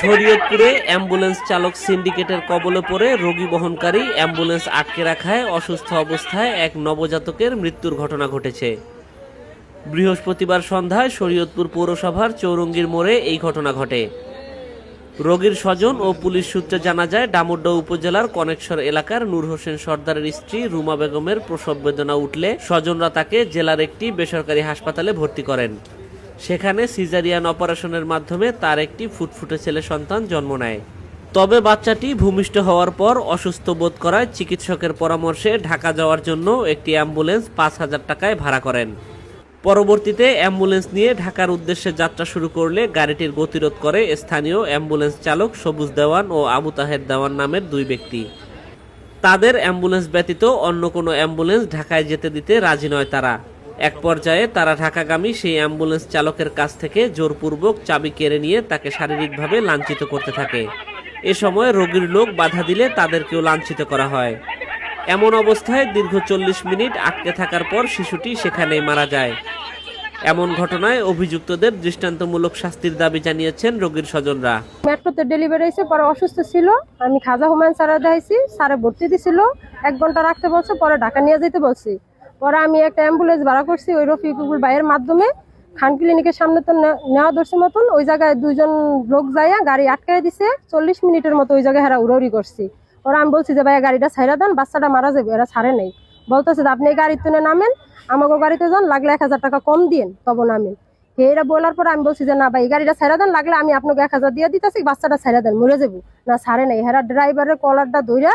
শরীয়তপুরে ambulance চালক সিন্ডিকেটের কবলে পড়ে রোগী বহনকারী অ্যাম্বুলেন্স আটকে রাখায় অসুস্থ অবস্থায় এক নবজাতকের মৃত্যুর ঘটনা ঘটেছে। বৃহস্পতিবার সন্ধ্যায় শরীয়তপুর পৌরসভার চৌরঙ্গীর মোড়ে এই ঘটনা ঘটে। রোগীর স্বজন ও পুলিশ সূত্রে জানা যায় ডামুড্ডা উপজেলার কনেকশর এলাকার নূর হোসেন সর্দারের স্ত্রী রুমা বেগমের প্রসব বেদনা উঠলে স্বজনরা তাকে জেলার একটি বেসরকারি হাসপাতালে ভর্তি করেন। সেখানে সিজারিয়ান অপারেশনের মাধ্যমে তার একটি ফুটফুটে ছেলে সন্তান জন্ম নেয়। তবে বাচ্চাটি ভূমিষ্ঠ হওয়ার পর অসুস্থ বোধ করায় চিকিৎসকের পরামর্শে ঢাকা যাওয়ার জন্য একটি অ্যাম্বুলেন্স পাঁচ হাজার টাকায় ভাড়া করেন। পরবর্তীতে অ্যাম্বুলেন্স নিয়ে ঢাকার উদ্দেশ্যে যাত্রা শুরু করলে গাড়িটির গতিরোধ করে স্থানীয় অ্যাম্বুলেন্স চালক সবুজ দেওয়ান ও আবু তাহের দেওয়ান নামের দুই ব্যক্তি। তাদের অ্যাম্বুলেন্স ব্যতীত অন্য কোনো অ্যাম্বুলেন্স ঢাকায় যেতে দিতে রাজি নয় তারা। এক পর্যায়ে তারা ঢাকাগামী সেই অ্যাম্বুলেন্স চালকের কাছ থেকে জোরপূর্বক চাবি কেড়ে নিয়ে তাকে শারীরিকভাবে লাঞ্ছিত করতে থাকে। এ সময় রোগীর লোক বাধা দিলে তাদেরকেও লাঞ্ছিত করা হয়। এমন অবস্থায় দীর্ঘ চল্লিশ মিনিট আটকে থাকার পর শিশুটি সেখানেই মারা যায়। এমন ঘটনায় অভিযুক্তদের দৃষ্টান্তমূলক শাস্তির দাবি জানিয়েছেন রোগীর স্বজনরা। মেট্রোতে ডেলিভারি হয়েছে, পরে অসুস্থ ছিল। আমি খাজা হুমায়ুন স্যারে দেখাইছি, স্যারে ভর্তি দিছিল। এক ঘণ্টা রাখতে বলছে, পরে ঢাকা নিয়ে যেতে বলছি। পরে আমি একটা অ্যাম্বুলেন্স ভাড়া করছি, ওই রফিকুল ভাইয়ের মাধ্যমে। খান ক্লিনিকের সামনে তো নেওয়া দর্শি মতন, ওই জায়গায় দুইজন লোক যাইয়া গাড়ি আটকাই দিছে, চল্লিশ মিনিটের মতো ওই জায়গায় হেরা উড়াউড়ি করছি। পরে আমি বলছি যে, ভাইয়া, গাড়িটা ছাইরা দেন, বাচ্চাটা মারা যাবে এরা ছাড়ে নেই। বলতেছে আপনি এই গাড়ির তুলে নামেন আমাকে গাড়িতে যান, লাগলে এক হাজার টাকা কম দিন তবে নামেন। এরা বলার পরে আমি বলছি যে, না ভাই গাড়িটা ছেড়ে দেন, লাগলে আমি আপনাকে এক হাজার দিয়ে দিতেছি, বাচ্চাটা ছেড়ে দেন, মরে যাব। না, ছাড়ে নাই। হেরা ড্রাইভারের কলারটা ধইরা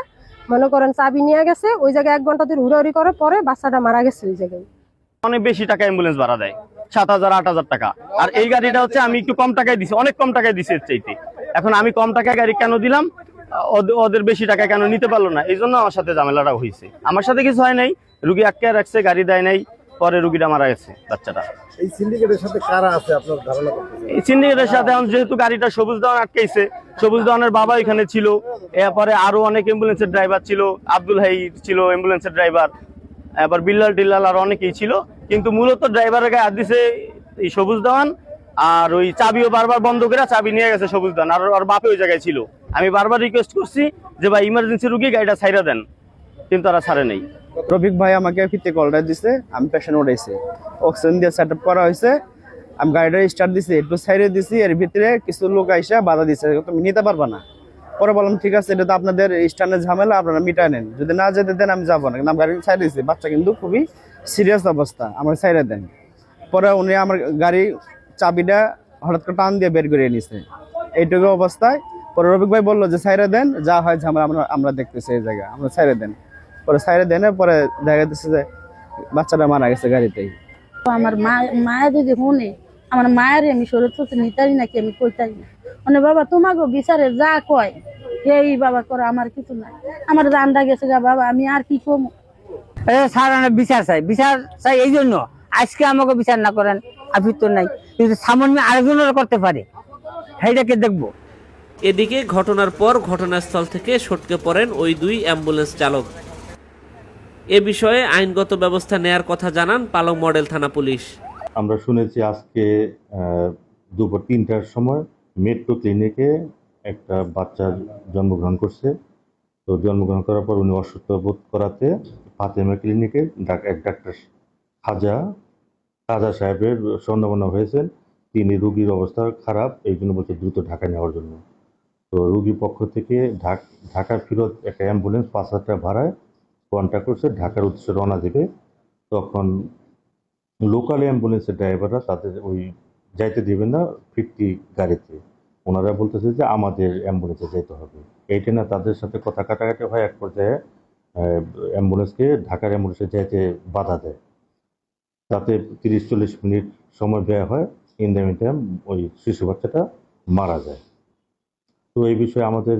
মনে করেন চাবি নিয়ে গেছে, ওই জায়গায় এক ঘণ্টা ধরে উড়াউড়ি করে, পরে বাচ্চাটা মারা গেছে ওই জায়গায়। অনেক বেশি টাকা অ্যাম্বুলেন্স ভাড়া দেয়, সাত হাজার, আট হাজার টাকা। আর এই গাড়িটা হচ্ছে আমি একটু কম টাকায় দিছি, অনেক কম টাকায় দিছি এর চাইতে। এখন আমি কম টাকায় গাড়ি কেন দিলাম? ওদ- ওদের বেশি টাকা কেন নিতে পারল না? এই জন্য আমার সাথে ঝামেলাটা হয়েছে। আমার সাথে কিছু হয় নাই, রুগী আটকে রাখছে, গাড়ি দেয় নাই। পরে রুগীটা মারা গেছে বাচ্চাটা। এই সিন্ডিকেটের সাথে কারা আছে? আপনার ধারণা এই সিন্ডিকেটের সাথে এখন যেহেতু গাড়িটা সবুজ দেওয়ান আটকাইছে সবুজ দেওয়ানের বাবা এখানে ছিল এরপরে আরও অনেক অ্যাম্বুলেন্সের ড্রাইভার ছিল আব্দুল হাই ছিল অ্যাম্বুলেন্সের ড্রাইভার এবার বিল্লাল টিল্লাল আর অনেকেই ছিল কিন্তু মূলত ড্রাইভারের গায়ে হাত দিছে এই সবুজ দেওয়ান আর ওই চাবিও বারবার বন্ধ করে চাবি নিয়ে গেছে সবুজ দেওয়ান আর ওর বাপে ওই জায়গায় ছিল। আমি বারবার রিকোয়েস্ট করছি যে ভাই ইমার্জেন্সি রুগী গাড়িটা ছাইরা দেন। কিন্তু তারা ছাড়ে নেই। রফিক ভাই আমাকে ফিতে কলটা দিছে, আমি পেশেন্ট উঠাইছি অক্সিজেন দিয়ে সেট করা হয়েছে, আমি গাড়িটা স্টার্ট দিছি, একটু সাইডে দিছি, এর ভিতরে কিছু লোক আইসা বাধা দিছে, তুমি নিতে পারবা না। পরে বললাম, ঠিক আছে, এটা তো আপনাদের স্ট্যান্ডের ঝামেলা, আপনারা মিটায় নেন। যদি না যেতে দেন, আমি যাব না। কিন্তু আমি গাড়ি সাইড দিছি, বাচ্চা কিন্তু খুবই সিরিয়াস অবস্থা আমার সাইডে দেন। পরে উনি আমার গাড়ি চাবিটা হঠাৎ করে টান দিয়ে বের করে নিছে। এইটুকু অবস্থায়, পরে রফিক ভাই বলল যে সাইডে দেন, যা হয় ঝামেলা, আমরা আমরা দেখতেছি এই জায়গায়, আমরা সাইডে দেন। পরে সাইডে দেন পরে দেখা যাচ্ছে যে বাচ্চাটা মারা গেছে গাড়িতেই। তো আমার মা মায়ের যদি শুনে আমার মায়ের আমি শরীর তো নিতারি নাকি আমি কইতারি না। মানে বাবা তোমাকে বিচারে যা কয় এই বাবা করে আমার কিছু নাই। আমার রান্না গেছে গা বাবা আমি আর কি কম এ স্যার বিচার চাই। বিচার চাই এই জন্য। আজকে আমাকে বিচার না করেন আপনি তো নাই। কিন্তু সামান্য আরেকজনের করতে পারে। সেইটাকে দেখব। এদিকে ঘটনার পর ঘটনাস্থল থেকে সটকে পড়েন ওই দুই অ্যাম্বুলেন্স চালক। এ বিষয়ে আইনগত ব্যবস্থা নেয়ার কথা জানান পালং মডেল থানা পুলিশ। আমরা শুনেছি আজকে দুপুর তিনটার সময় মেট্রো ক্লিনিকে একটা বাচ্চা জন্মগ্রহণ করছে। তো জন্মগ্রহণ করার পর উনি অসুস্থ বোধ করাতে ফাতেমা ক্লিনিকে এক ডাক্তার খাজা খাজা সাহেবের সন্দেহনা হয়েছেন। তিনি রুগীর অবস্থা খারাপ, এই জন্য বলছে দ্রুত ঢাকা নেওয়ার জন্য। তো রুগীর পক্ষ থেকে ঢাক ঢাকা ফিরত একটা অ্যাম্বুলেন্স পাঁচ হাজার টাকা ভাড়ায় কন্ট্যাক্ট করছে, ঢাকার উদ্দেশ্যে রওনা দেবে। তখন লোকাল অ্যাম্বুলেন্সের ড্রাইভাররা তাদের ওই যাইতে দেবে না ফিফটি গাড়িতে। ওনারা বলতেছে যে আমাদের অ্যাম্বুলেন্সে যেতে হবে। এইটা না তাদের সাথে কথা কাটাকাটি হয়, এক পর্যায়ে অ্যাম্বুলেন্সকে ঢাকার অ্যাম্বুলেন্সে যাইতে বাধা দেয়। তাতে তিরিশ চল্লিশ মিনিট সময় ব্যয় হয় ইন দ্য টাইম ওই শিশু বাচ্চাটা মারা যায়। তো এই বিষয়ে আমাদের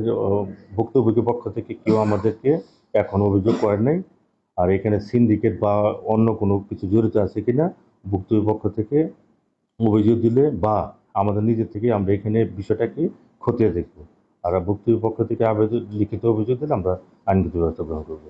ভুক্তভোগী পক্ষ থেকে কেউ আমাদেরকে এখন অভিযোগ করেন নাই। আর এখানে সিন্ডিকেট বা অন্য কোনো কিছু জড়িত আছে কিনা, ভুক্তভোগী পক্ষ থেকে অভিযোগ দিলে বা আমাদের নিজের থেকে আমরা এখানে বিষয়টাকে খতিয়ে দেখব। আর ভুক্তভোগী পক্ষ থেকে আবেদন, লিখিত অভিযোগ দিলে আমরা আইনগত ব্যবস্থা গ্রহণ করব।